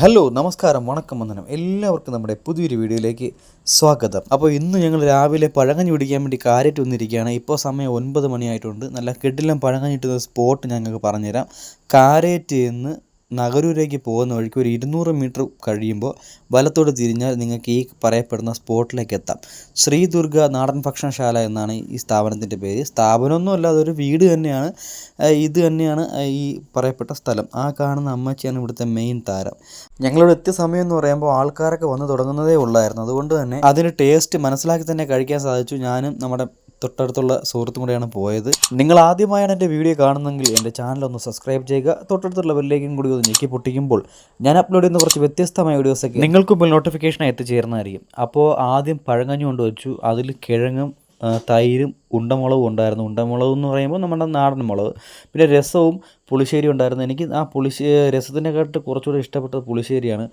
Hello നമസ്കാരം വണക്കം വന്ദനം. എല്ലാവർക്കും നമ്മുടെ പുതിയൊരു വീഡിയോയിലേക്ക് സ്വാഗതം. അപ്പോൾ ഇന്ന് ഞങ്ങൾ രാവിലെ പഴങ്ങഞ്ഞി പിടിക്കാൻ വേണ്ടി കാര്യമായിട്ട് വന്നിരിക്കുകയാണ്. ഇപ്പോൾ സമയം ഒൻപത് മണിയായിട്ടുണ്ട്. നല്ല കെട്ടിലും കിട്ടുന്ന സ്പോട്ട് ഞങ്ങൾക്ക് പറഞ്ഞുതരാം. കാരറ്റ് എന്ന് നഗരൂരേക്ക് പോകുന്ന വഴിക്ക് ഒരു ഇരുന്നൂറ് മീറ്റർ കഴിയുമ്പോൾ വലത്തോട് തിരിഞ്ഞാൽ നിങ്ങൾക്ക് ഈ പറയപ്പെടുന്ന സ്പോട്ടിലേക്ക് എത്താം. ശ്രീ ദുർഗ നാടൻ ഭക്ഷണശാല എന്നാണ് ഈ സ്ഥാപനത്തിന്റെ പേര്. സ്ഥാപനമൊന്നുമല്ല അതൊരു വീട് തന്നെയാണ്. ഇത് തന്നെയാണ് ഈ പറയപ്പെട്ട സ്ഥലം. ആ കാണുന്ന അമ്മച്ചിയാണ് ഇവിടുത്തെ മെയിൻ താരം. ഞങ്ങളിവിടെ എത്തിയ സമയം എന്ന് പറയുമ്പോൾ ആൾക്കാരൊക്കെ വന്ന് തുടങ്ങുന്നതേ ഉള്ളായിരുന്നു. അതുകൊണ്ട് തന്നെ അതിന് ടേസ്റ്റ് മനസ്സിലാക്കി തന്നെ കഴിക്കാൻ സാധിച്ചു. ഞാനും നമ്മുടെ തൊട്ടടുത്തുള്ള സുഹൃത്തും കൂടെയാണ് പോയത്. നിങ്ങൾ ആദ്യമായാണ് എന്റെ വീഡിയോ കാണുന്നെങ്കിൽ എന്റെ ചാനൽ ഒന്ന് സബ്സ്ക്രൈബ് ചെയ്യുക. തൊട്ടടുത്തുള്ള ബെല്ലേക്കും കൂടി ഒന്ന് ഞെക്കി പൊട്ടിക്കുമ്പോൾ ഞാൻ അപ്ലോഡ് ചെയ്യുന്ന കുറച്ച് വ്യത്യസ്തമായ വീഡിയോസൊക്കെ നിങ്ങൾക്ക് മുമ്പിൽ നോട്ടിഫിക്കേഷൻ എത്തിച്ചേർന്നതായിരിക്കും അപ്പോൾ ആദ്യം പഴങ്ങഞ്ഞു കൊണ്ട് വെച്ചു. അതിൽ കിഴങ്ങും തൈരും ഉണ്ടമുളകും ഉണ്ടായിരുന്നു. ഉണ്ടമുളക് എന്ന് പറയുമ്പോൾ നമ്മുടെ നാടൻ മുളക്. പിന്നെ രസവും പുളിശ്ശേരി ഉണ്ടായിരുന്നു. എനിക്ക് ആ പുളിശ്ശേ രസത്തിനെക്കാട്ട് കുറച്ചുകൂടി ഇഷ്ടപ്പെട്ടത് പുളിശ്ശേരിയാണ്.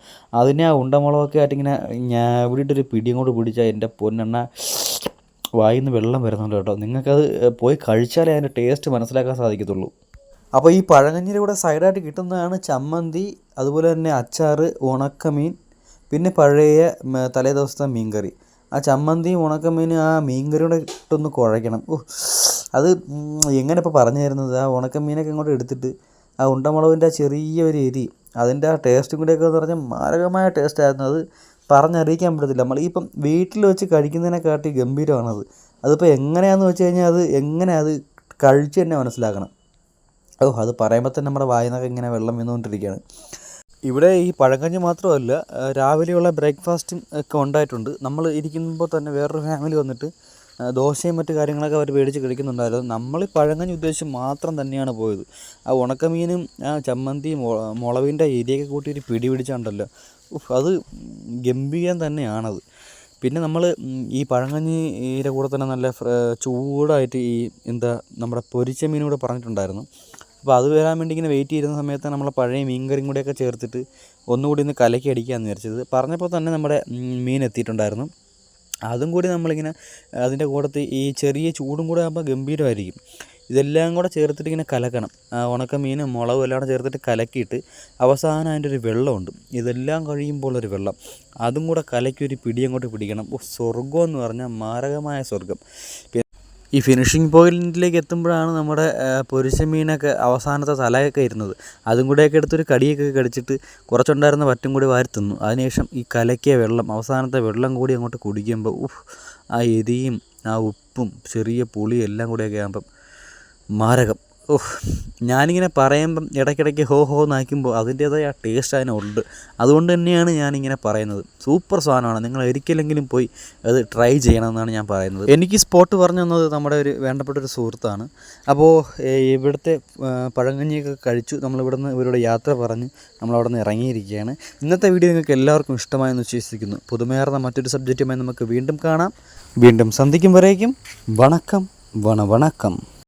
അതിനെ ആ ഉണ്ടമുളകൊക്കെ ആയിട്ട് ഇങ്ങനെ ഞാൻ ഇവിടെ ഒരു പിടിയും കൊണ്ട് പിടിച്ചാൽ എന്റെ പൊന്നെണ്ണ വായിൽ നിന്ന് വെള്ളം വരുന്നുണ്ട് കേട്ടോ. നിങ്ങൾക്കത് പോയി കഴിച്ചാലേ അതിന്റെ ടേസ്റ്റ് മനസ്സിലാക്കാൻ സാധിക്കത്തുള്ളൂ. അപ്പോൾ ഈ പഴങ്കഞ്ഞിയുടെ കൂടെ സൈഡായിട്ട് കിട്ടുന്നതാണ് ചമ്മന്തി അതുപോലെ തന്നെ അച്ചാർ ഉണക്കമീൻ പിന്നെ പഴയ തലേ ദിവസത്തെ മീൻകറി. ആ ചമ്മന്തി ഉണക്കമീനും ആ മീൻകറിയുടെ ഇട്ടൊന്ന് കുഴയ്ക്കണം. ഓ അത് എങ്ങനെ ഇപ്പോൾ പറഞ്ഞു തരുന്നത്? ആ ഉണക്കമീനൊക്കെ ഇങ്ങോട്ട് എടുത്തിട്ട് ആ ഉണ്ടമുളകിന്റെ ആ ചെറിയൊരു എരി അതിന്റെ ആ ടേസ്റ്റും കൂടെയൊക്കെ എന്ന് പറഞ്ഞാൽ മാരകമായ ടേസ്റ്റായിരുന്നു അത് പറഞ്ഞറിയിക്കാൻ പറ്റത്തില്ല. നമ്മൾ ഇപ്പം വീട്ടിൽ വെച്ച് കഴിക്കുന്നതിനെക്കാട്ടി ഗംഭീരമാണത്. അതിപ്പോൾ എങ്ങനെയാണെന്ന് വെച്ച് കഴിഞ്ഞാൽ അത് എങ്ങനെ അത് കഴിച്ച് തന്നെ മനസ്സിലാക്കണം. ഓ അത് പറയുമ്പോൾ തന്നെ നമ്മുടെ വായനൊക്കെ ഇങ്ങനെ വെള്ളം വീണുകൊണ്ടിരിക്കുകയാണ്. ഇവിടെ ഈ പഴങ്കഞ്ഞ് മാത്രമല്ല രാവിലെയുള്ള ബ്രേക്ക്ഫാസ്റ്റും ഒക്കെ ഉണ്ടായിട്ടുണ്ട്. നമ്മൾ ഇരിക്കുമ്പോൾ തന്നെ വേറൊരു ഫാമിലി വന്നിട്ട് ദോശയും മറ്റു കാര്യങ്ങളൊക്കെ അവർ മേടിച്ച് കഴിക്കുന്നുണ്ടായിരുന്നു. നമ്മൾ പഴങ്കഞ്ഞി ഉദ്ദേശിച്ച് മാത്രം തന്നെയാണ് പോയത്. ആ ഉണക്കമീനും ആ ചമ്മന്തിയും മുളവിന്റെ എരിയൊക്കെ കൂട്ടി ഒരു പിടി പിടിച്ചാണ്ടല്ലോ. അത് ഗംഭീരം തന്നെയാണത്. പിന്നെ നമ്മൾ ഈ പഴങ്കഞ്ഞിയുടെ കൂടെ തന്നെ നല്ല ചൂടായിട്ട് ഈ എന്താ നമ്മുടെ പൊരിച്ച മീനും കൂടെ പറഞ്ഞിട്ടുണ്ടായിരുന്നു. അപ്പോൾ അത് വരാൻ വേണ്ടി ഇങ്ങനെ വെയിറ്റ് ചെയ്യുന്ന സമയത്ത് നമ്മൾ പഴയ മീൻകറിയും കൂടെയൊക്കെ ചേർത്തിട്ട് ഒന്നുകൂടി ഒന്ന് കലക്കി അടിക്കാമെന്ന് വിചാരിച്ചത്. പറഞ്ഞപ്പോൾ തന്നെ നമ്മുടെ മീൻ എത്തിയിട്ടുണ്ടായിരുന്നു. അതും കൂടി നമ്മളിങ്ങനെ അതിന്റെ കൂടത്ത് ഈ ചെറിയ ചൂടും കൂടെ ആകുമ്പോൾ ഗംഭീരമായിരിക്കും. ഇതെല്ലാം കൂടെ ചേർത്തിട്ട് ഇങ്ങനെ കലക്കണം. ആ ഉണക്ക മീനും മുളകും എല്ലാം കൂടെ ചേർത്തിട്ട് കലക്കിയിട്ട് അവസാനം അതിന്റെ ഒരു വെള്ളമുണ്ട്. ഇതെല്ലാം കഴിയുമ്പോൾ ഒരു വെള്ളം. അതും കൂടെ കലക്കി ഒരു പിടി അങ്ങോട്ട് പിടിക്കണം. ഓ സ്വർഗം എന്ന് പറഞ്ഞാൽ മാരകമായ സ്വർഗം ഈ ഫിനിഷിംഗ് പോയിന്റിലേക്ക് എത്തുമ്പോഴാണ് നമ്മുടെ പൊരിച്ച മീനൊക്കെ അവസാനത്തെ തലയൊക്കെ ഇരുന്നത്. അതും കൂടെയൊക്കെ എടുത്തൊരു കടിയൊക്കെ കടിച്ചിട്ട് കുറച്ചുണ്ടായിരുന്ന പറ്റും കൂടി വാരി തിന്നു. അതിനുശേഷം ഈ കലക്കിയ വെള്ളം അവസാനത്തെ വെള്ളം കൂടി അങ്ങോട്ട് കുടിക്കുമ്പോൾ ഉഫ് ആ എരിയും ആ ഉപ്പും ചെറിയ പുളിയും എല്ലാം കൂടെയൊക്കെ ആകുമ്പം മാരകം. ഓഹ് ഞാനിങ്ങനെ പറയുമ്പം ഇടയ്ക്കിടയ്ക്ക് ഹോ ഹോ എന്നാക്കുമ്പോൾ അതിന്റേതായ ടേസ്റ്റ് അതിനുണ്ട് അതുകൊണ്ട് തന്നെയാണ് ഞാനിങ്ങനെ പറയുന്നത്. സൂപ്പർ സാധനമാണ്. നിങ്ങൾ ഒരിക്കലെങ്കിലും പോയി അത് ട്രൈ ചെയ്യണമെന്നാണ് ഞാൻ പറയുന്നത്. എനിക്ക് സ്പോട്ട് പറഞ്ഞു തന്നത് നമ്മുടെ ഒരു വേണ്ടപ്പെട്ട ഒരു സുഹൃത്താണ്. അപ്പോൾ ഇവിടുത്തെ പഴങ്കഞ്ഞിയൊക്കെ കഴിച്ചു. നമ്മളിവിടുന്ന് ഇവരോട് യാത്ര പറഞ്ഞ് നമ്മളവിടെ നിന്ന് ഇറങ്ങിയിരിക്കുകയാണ്. ഇന്നത്തെ വീഡിയോ നിങ്ങൾക്ക് എല്ലാവർക്കും ഇഷ്ടമായെന്ന് വിശ്വസിക്കുന്നു. പുതുമയാർന്ന മറ്റൊരു സബ്ജക്റ്റുമായി നമുക്ക് വീണ്ടും കാണാം. വീണ്ടും സന്ധിക്കും വരേക്കും. വണക്കം. വണ വണക്കം.